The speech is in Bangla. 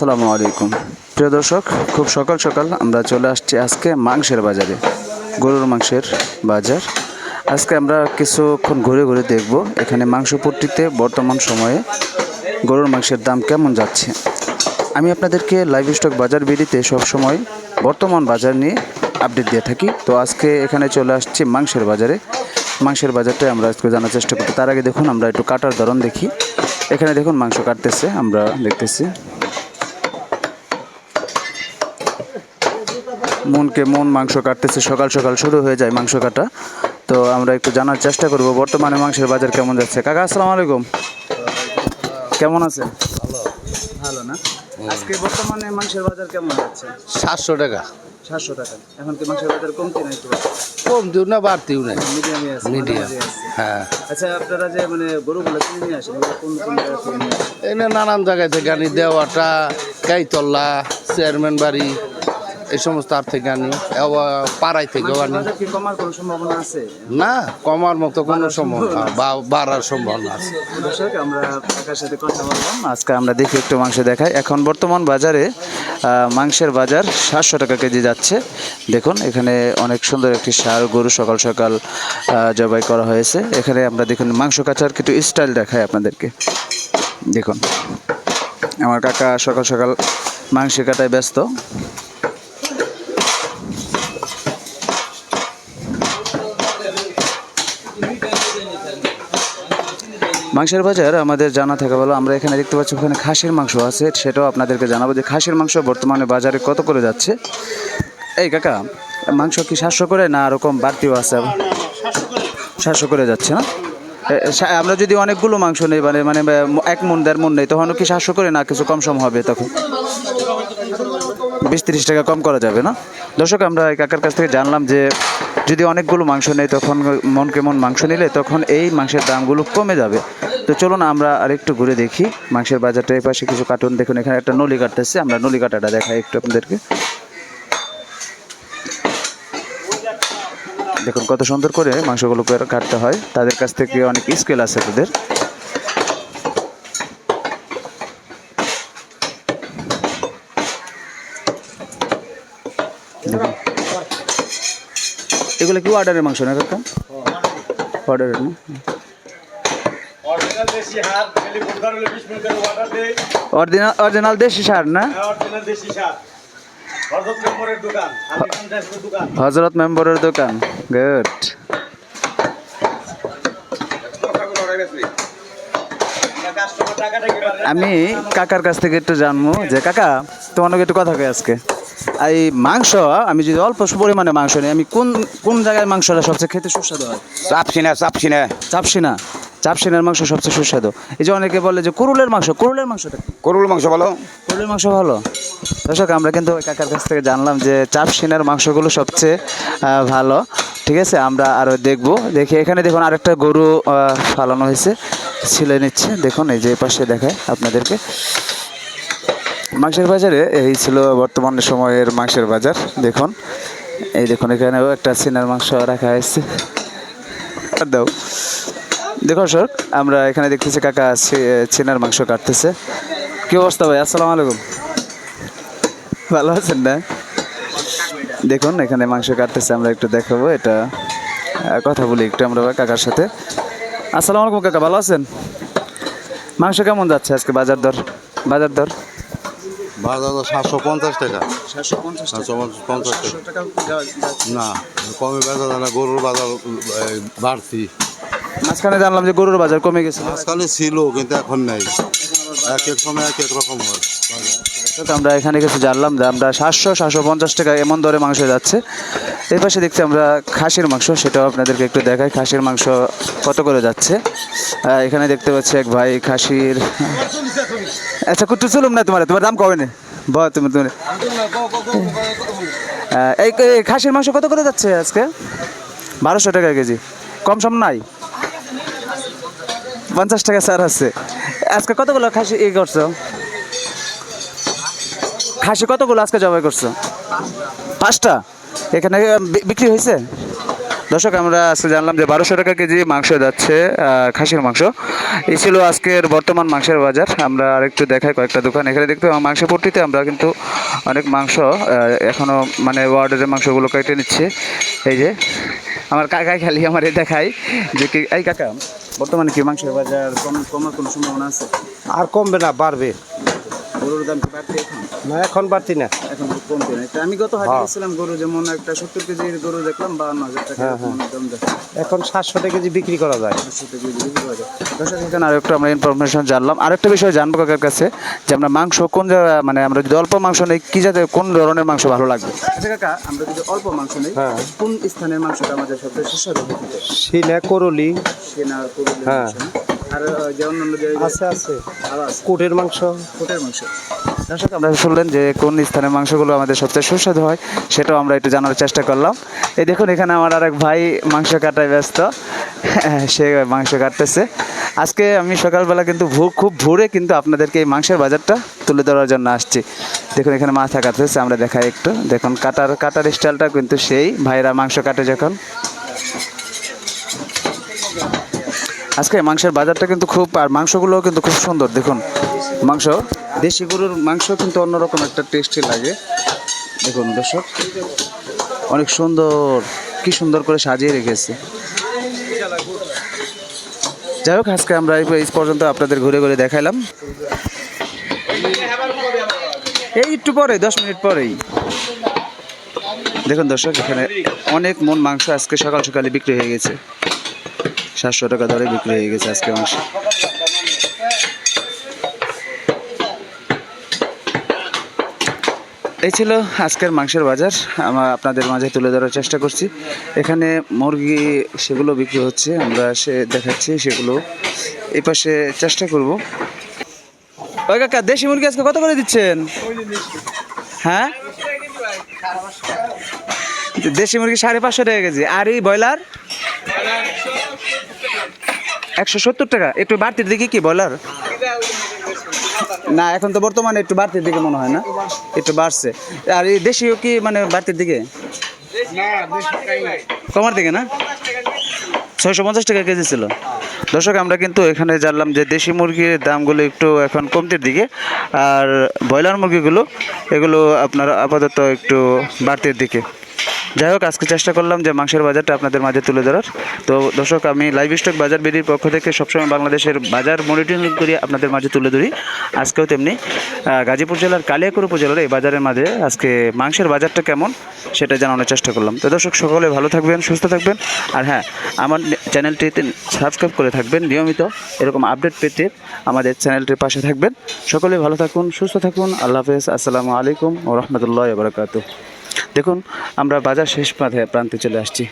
আসসালামু আলাইকুম। প্রিয় দর্শক, খুব সকাল সকাল আমরা চলে আসছি আজকে মাংসের বাজারে, গরুর মাংসের বাজার। আজকে আমরা কিছুক্ষণ ঘুরে ঘুরে দেখব এখানে মাংসপট্টিতে বর্তমান সময়ে গরুর মাংসের দাম কেমন যাচ্ছে। আমি আপনাদেরকে লাইভ স্টক বাজার বিডিতে সবসময় বর্তমান বাজার নিয়ে আপডেট দিয়ে থাকি। তো আজকে এখানে চলে আসছি মাংসের বাজারে। মাংসের বাজারটাই আমরা আজকে জানার চেষ্টা করতে তার আগে দেখুন, আমরা একটু কাটার ধরন দেখি। এখানে দেখুন মাংস কাটতেছে, আমরা দেখতেছি। মনকে মন মাংস কাটতেছে সকাল সকাল শুরু হয়ে যায় মাংস কাটা। তো আমরা একটু জানার চেষ্টা করব বর্তমানে মাংসের বাজার কেমন যাচ্ছে? কাকা আসসালামু আলাইকুম। কেমন আছেন? ভালো না? আজকে বর্তমানে মাংসের বাজার কেমন যাচ্ছে? সাতশো টাকা। সাতশো টাকা। এখন কি মাংসের বাজার কমতি নাই তো কম দিও না বাড়তিও না মিডিয়ামে আছে মিডিয়াম হ্যাঁ আচ্ছা আপনারা যে মানে গরুগুলো কিনে নিয়ে আসেন কোন কোন জায়গা থেকে এনে নানান জায়গায় থেকে আনি দেওয়াটা কাইতল্লা চেয়ারম্যান বাড়ি এই সমস্ত আর থেকে আনি। থেকেও মাংসের আনি কমার কোনো সম্ভাবনা আছে? না কমার মতো কোনো সম্ভাবনা বা- বাড়ার সম্ভাবনা আছে। দর্শক আমরা কাকার সাথে কথা বললাম। আজকে আমরা দেখি একটু মাংস দেখাই। এখন বর্তমান বাজারে মাংসের বাজার সাতশো টাকা কেজি যাচ্ছে। দেখুন এখানে অনেক সুন্দর একটি সার গরু সকাল সকাল জবাই করা হয়েছে। এখানে আমরা দেখুন মাংস কাটার কিছু স্টাইল দেখাই আপনাদেরকে। দেখুন আমার কাকা সকাল সকাল মাংস কাটায় ব্যস্ত। মাংসের বাজার আমাদের জানা থাকা ভালো, আমরা এখানে দেখতে পাচ্ছি ওখানে খাসির মাংস আছে, সেটাও আপনাদেরকে জানাব যে খাসির মাংস বর্তমানে বাজারে কত করে যাচ্ছে। এই কাকা, মাংস কি সাতশো করে না এরকম বাড়তিও আছে? সাতশো করে যাচ্ছে না? আমরা যদি অনেকগুলো মাংস নেই মানে মানে এক মন, দেড় মন নেই তখন কি সাতশো করে না কিছু কম সম হবে তখন? বিশ তিরিশ টাকা কম করা যাবে না? দর্শক, আমরা এই কাকার কাছ থেকে জানলাম যে যদি অনেকগুলো মাংস নেই, তখন মন কেমন মাংস নিলে তখন এই মাংসের দামগুলো কমে যাবে। তো চলুন আমরা আরেকটু ঘুরে দেখি। মাংসের বাজারটা এই পাশে কিছু কার্টুন দেখুন। এখানে একটা নলি কাটতেছে। আমরা নলি কাটাটা দেখাই একটু আপনাদেরকে। দেখুন কত সুন্দর করে মাংসগুলো কাটতে হয়। তাদের কাছ থেকে অনেক স্কেল আছে তাদের। এগুলো কি অর্ডারের মাংস না কাকা? অর্ডারের না অরিজিনাল দেশি হার খালি বুধবার হলে বিশ মিনিটের অর্ডার দেয় অরিজিনাল অরিজিনাল দেশি সার না? দোকান হজরত মেম্বরের দোকান গুড আমি কাকার কাছ থেকে একটু জানব যে কাকা তোমার একটু কথা কই আজকে? এই মাংস আমি যদি অল্প পরিমাণে মাংস নিই আমি কোন কোন জায়গায় মাংসটা সবচেয়ে খেতে সুস্বাদু হয়? চাপসিনা চাপসিনা। চাপসিনা? চাপসিনার মাংস সবচেয়ে সুস্বাদু। এই যে অনেকে বলে যে কুরুলের মাংস কুরুলের মাংসটা করুল মাংস ভালো? কুরুলের মাংস ভালো? দর্শক আমরা কিন্তু ওই কাকার কাছ থেকে জানলাম যে চাপসিনার মাংসগুলো সবচেয়ে ভালো। ঠিক আছে আমরা আরও দেখব। দেখি এখানে দেখুন আরেকটা গরু ফালানো হয়েছে। ছিলে নিচ্ছে। দেখুন এই যে পাশে দেখায় আপনাদেরকে। মাংসের বাজারে এই ছিল বর্তমান সময়ের মাংসের বাজার। দেখুন এই দেখুন এখানেও একটা সিনার মাংস রাখা হয়েছে। দাও। দেখো সর আমরা এখানে দেখতেছি কাকা চিনার মাংস কাটতেছে। কি অবস্থা ভাই? আসসালামু আলাইকুম। ভালো আছেন না? দেখুন এখানে মাংস কাটতেছে আমরা একটু দেখাবো এটা। কথা বলি একটু আমরা কাকার সাথে। আসসালামু আলাইকুম কাকা ভালো আছেন? মাংস কেমন যাচ্ছে আজকে বাজার দর? বাজার দর? বাজার তো সাতশো পঞ্চাশ টাকা। সাতশো পঞ্চাশ টাকা? না কমে যায় না গরুর বাজার বাড়তি। মাঝখানে জানলাম যে গরুর বাজার কমে গেছে। আজকালে ছিল কিন্তু এখন নাই। এক এক সময় এক এক রকম হয়। তো আমরা এখানে কিছু জানলাম যে আমরা সাতশো সাতশো পঞ্চাশ টাকা এমন দরে মাংস যাচ্ছে। এর পাশে দেখছি আমরা খাসির মাংস সেটাও আপনাদেরকে একটু দেখাই। খাসির মাংস কত করে যাচ্ছে? এখানে দেখতে পাচ্ছি এক ভাই খাসির আচ্ছা কুটু চলুম না তোমার তোমার দাম কবে না? ব তুমি তুমি। এই খাসির মাংস কত করে যাচ্ছে আজকে? বারোশো টাকা কেজি। কম সম নাই? পঞ্চাশ টাকা স্যার আছে। আজকে কতগুলো খাসি ই করছ? খাসি কতগুলো আজকে জবাই করছ? পাঁচটা? এখানে বিক্রি হয়েছে? দর্শক, আমরা আজকে জানলাম যে বারোশো টাকা কেজি মাংস যাচ্ছে খাসির মাংস। এই ছিল আজকের বর্তমান মাংসের বাজার। আমরা আরেকটু দেখাই কয়েকটা দোকান। এখানে দেখতে মাংস পট্টিতে আমরা কিন্তু অনেক মাংস এখনও মানে ওয়ার্ডের মাংসগুলো কেটে নিচ্ছে। এই যে আমার কাকাই খালি আমার এটা খাই যে কি এই কাকা, বর্তমানে কি মাংসের বাজার কম কমার কোনো সম্ভাবনা আছে? আর কমবে না, বাড়বে। গরুর দাম বাড়তি এখন? না এখন বাড়তি না। এখন কমবে না আমি গত হাটে গেছিলাম গরু যেমন একটা সত্তর কেজির গরু দেখলাম বাহান্ন হাজার টাকা দাম দেখলাম এখন সাতশো টাকা কেজি বিক্রি করা যায়। দর্শক এখানে আরেকটু আমরা ইনফরমেশন জানলাম। আরেকটা বিষয় জানব কাকার কাছে যে আমরা মাংস কোন মানে আমরা যদি অল্প মাংস নেই কি জাতের কোন ধরনের মাংস ভালো লাগবে? আচ্ছা কাকা আমরা যদি অল্প মাংস নেই হ্যাঁ। কোন স্থানের মাংসটা আমাদের সবচেয়ে সুস্বাদু? হতে সিনা করলি। সেনা পুরুলিয়ার হ্যাঁ। আর যে অন্যান্য যে আছে আছে। আরও কুটের মাংস। কোটের মাংস। দর্শক আমরা শুনলেন যে কোন স্থানের মাংসগুলো আমাদের সবচেয়ে সুস্বাদু হয় সেটাও আমরা একটু জানার চেষ্টা করলাম। এই দেখুন এখানে আমার আরেক ভাই মাংস কাটায় ব্যস্ত। সে মাংস কাটতেছে। আজকে আমি সকালবেলা কিন্তু ভোর খুব ভোরে কিন্তু আপনাদেরকে এই মাংসের বাজারটা তুলে ধরার জন্য আসছি। দেখুন এখানে মাথা কাটতেছে আমরা দেখাই একটু। দেখুন কাটার কাটার স্টাইলটা কিন্তু সেই ভাইরা মাংস কাটে যখন। আজকে মাংসের বাজারটা কিন্তু খুব, আর মাংসগুলোও কিন্তু খুব সুন্দর, দেখুন। মাংস, দেশি গরুর মাংস কিন্তু অন্যরকম একটা টেস্টি লাগে। দেখুন দর্শক, অনেক সুন্দর, কি সুন্দর করে সাজিয়ে রেখেছে। যাই হোক, আজকে আমরা এই পর্যন্ত আপনাদের ঘুরে ঘুরে দেখাইলাম। এই একটু পরে, দশ মিনিট পরেই। দেখুন দর্শক, এখানে অনেক মন মাংস আজকে সকাল সকালে বিক্রি হয়ে গেছে। সাতশো টাকা দরে বিক্রি হয়ে গেছে আজকে মাংস। এই ছিল আজকের মাংসের বাজার। আমরা আপনাদের মাঝে তুলে ধরার চেষ্টা করছি। এখানে মুরগি সেগুলো বিক্রি হচ্ছে, আমরা সে দেখাচ্ছি সেগুলো। এই পাশে চেষ্টা করব। ওই কাকা, দেশি মুরগি আজকে কত করে দিচ্ছেন? হ্যাঁ? দেশি মুরগি সাড়ে পাঁচশো টাকা কেজি। আর এই ব্রয়লার? একশো সত্তর টাকা? একটু বাড়তির দিকে কি বলার? না, এখন তো বর্তমানে একটু বাড়তির দিকে মনে হয় না। একটু বাড়ছে। আর এই দেশীয় কি মানে বাড়তির দিকে? কমার দিকে না? ছয়শো পঞ্চাশ টাকা কেজি ছিল। দর্শক, আমরা কিন্তু এখানে জানলাম যে দেশি মুরগির দামগুলো একটু এখন কমতির দিকে। আর ব্রয়লার মুরগিগুলো, এগুলো আপনার আপাতত একটু বাড়তির দিকে। যাই হোক, আজকে চেষ্টা করলাম যে মাংসের বাজারটা আপনাদের মাঝে তুলে ধরার। তো দর্শক, আমি লাইভ স্টক বাজার বিডির পক্ষ থেকে সবসময় বাংলাদেশের বাজার মনিটরিং করে, আপনাদের মাঝে তুলে ধরি। আজকেও তেমনি গাজীপুর জেলার কালিয়াকুর উপজেলার এই বাজারের মাঝে আজকে মাংসের বাজারটা কেমন সেটা জানানোর চেষ্টা করলাম। তো দর্শক, সকলে ভালো থাকবেন, সুস্থ থাকবেন। আর হ্যাঁ আমার চ্যানেলটিতে সাবস্ক্রাইব করে থাকবেন, নিয়মিত এরকম আপডেট পেতে আমাদের চ্যানেলটির পাশে থাকবেন। সকলে ভালো থাকুন, সুস্থ থাকুন। আল্লাহ হাফেজ। আসসালামু আলাইকুম ও রহমতুল্লাহ বারকাত দেখুন আমরা বাজার শেষ প্রান্তে চলে আসছি।